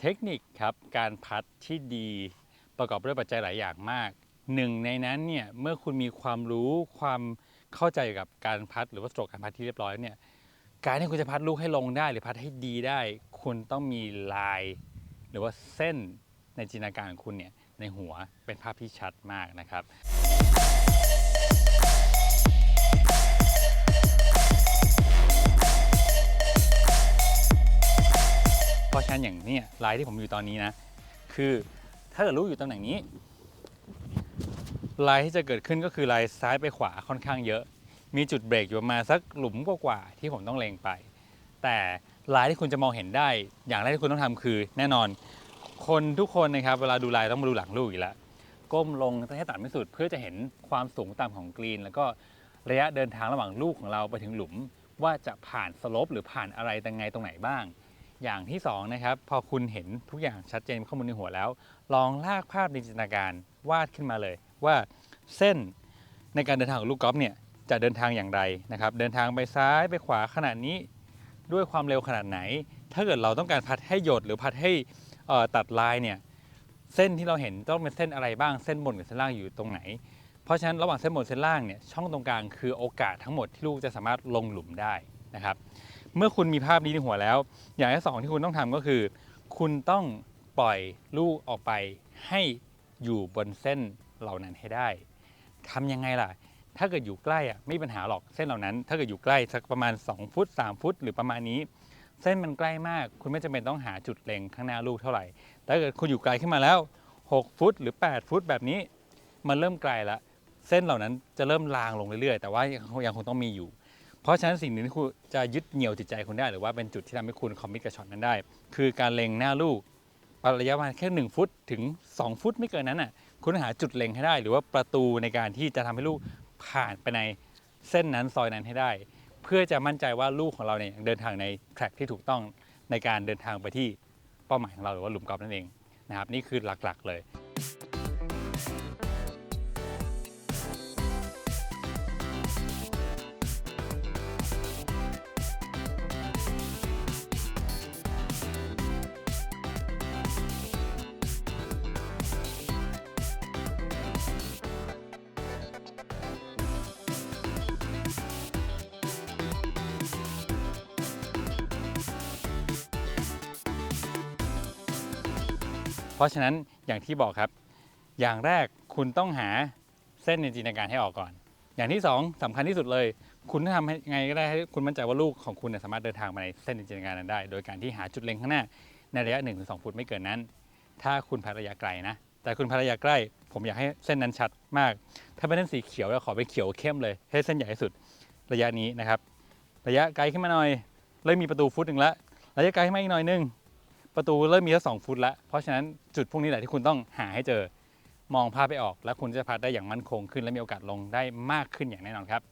เทคนิคครับการพัดที่ดีประกอบด้วยปัจจัยหลายอย่างมากหนึ่งในนั้นเนี่ยเมื่อคุณมีความรู้ความเข้าใจกับการพัดหรือว่าสโตรกการพัดที่เรียบร้อยเนี่ยการที่คุณจะพัดลูกให้ลงได้หรือพัดให้ดีได้ คุณต้องมีลาย หรือว่าเส้นในจินตนาการของคุณเนี่ยในหัวเป็นภาพที่ชัดมากนะครับานอย่างเนี้ยลายที่ผมอยู่ตอนนี้นะ คือถ้าเกิดลูกอยู่ตำแหน่งนี้ ลายที่จะเกิดขึ้นก็คือลายซ้ายไปขวาค่อนข้างเยอะ มีจุดเบรกอยู่ประมาณสักหลุมกว่าๆที่ผมต้องเลงไป แต่ลายที่คุณจะมองเห็นได้ อย่างแรกที่คุณต้องทำคือ แน่นอน คนทุกคนนะครับเวลาดูลายต้องมาดูหลังลูกอยู่แล้วก้มลงให้ต่ำที่สุดเพื่อจะเห็นความสูงต่ำของกรีน แล้วก็ระยะเดินทางระหว่างลูกของเราไปถึงหลุม ว่าจะผ่านสโลปหรือผ่านอะไรตังไงตรงไหนบ้าง อย่างที่สองนะครับพอคุณเห็นทุกอย่างชัดเจนข้อมูลในหัวแล้ว ลองลากภาพในจินตนาการวาดขึ้นมาเลย ว่าเส้นในการเดินทางของลูกกอล์ฟเนี่ยจะเดินทางอย่างไรนะครับ เดินทางไปซ้ายไปขวาขนาดนี้ด้วยความเร็วขนาดไหน ถ้าเกิดเราต้องการพัดให้หยดหรือพัดให้ตัดลายเนี่ยเส้นที่เราเห็นต้องเป็นเส้นอะไรบ้างเส้นบนกับเส้นล่างอยู่ตรงไหน เพราะฉะนั้นระหว่างเส้นบนเส้นล่างเนี่ยช่องตรงกลางคือโอกาสทั้งหมดที่ลูกจะสามารถลงหลุมได้นะครับ เมื่อคุณมีภาพนี้ในหัวแล้ว อย่างที่สองที่คุณต้องทำก็คือ คุณต้องปล่อยลูกออกไปให้อยู่บนเส้นเหล่านั้นให้ได้ทำยังไงล่ะ ถ้าเกิดอยู่ใกล้อะไม่มีปัญหาหรอกเส้นเหล่านั้น ถ้าเกิดอยู่ใกล้สักประมาณ 2 ฟุต 3 ฟุต หรือประมาณนี้ เส้นมันใกล้มาก คุณไม่จำเป็นต้องหาจุดเล็งข้างหน้าลูกเท่าไหร่แต่ถ้าเกิดคุณอยู่ไกลขึ้นมาแล้ว 6 ฟุต หรือ 8 ฟุตแบบนี้ มันเริ่มไกลละเส้นเหล่านั้นจะเริ่มลางลงเรื่อยๆ แต่ว่ายังคงต้องมีอยู่ เพราะฉะนั้นสิ่งหนึ่งที่คุณจะยึดเหนี่ยวจิตใจคุณได้ หรือว่าเป็นจุดที่ทำให้คุณคอมมิตกับช็อตนั้นได้ คือการเล็งหน้าลูกระยะประมาณแค่ 1 ฟุตถึง 2 ฟุตไม่เกินนั้นน่ะคุณหาจุดเล็งให้ได้ หรือว่าประตูในการที่จะทำให้ลูกผ่านไปในเส้นนั้นซอยนั้นให้ได้ เพื่อจะมั่นใจว่าลูกของเราเนี่ยเดินทางในแทร็กที่ถูกต้องในการเดินทางไปที่เป้าหมายของเราหรือว่าหลุมกอล์ฟนั่นเองนะครับนี่คือหลักๆเลย เพราะฉะนั้นอย่างที่บอกครับ อย่างแรกคุณต้องหาเส้นในจินตนาการให้ออกก่อน อย่างที่สองสำคัญที่สุดเลย คุณต้องทำไงก็ได้ให้คุณมั่นใจว่าลูกของคุณสามารถเดินทางมาในเส้นในจินตนาการนั้นได้ โดยการที่หาจุดเล็งข้างหน้า ในระยะ1นถึงสฟุตไม่เกินนั้น ถ้าคุณพัระยะไกลนะ แต่คุณพัระยะใกล้ ผมอยากให้เส้นนั้นชัดมาก ถ้าเป็นเส้นสีเขียวเราขอเป็นเขียวเข้มเลย ให้เส้นใหญ่ที่สุดระยะนี้นะครับ ระยะไกลขึ้นมาหน่อยเริ่มมีประตูฟุตหนึ่งละระยะไกลขึ้นมาอีกหน่อยนึง ประตูเริ่มมีแค่สองฟุตแล้ว เพราะฉะนั้นจุดพวกนี้แหละที่คุณต้องหาให้เจอ มองภาพไปออก แล้วคุณจะพัดได้อย่างมั่นคงขึ้น และมีโอกาสลงได้มากขึ้นอย่างแน่นอนครับ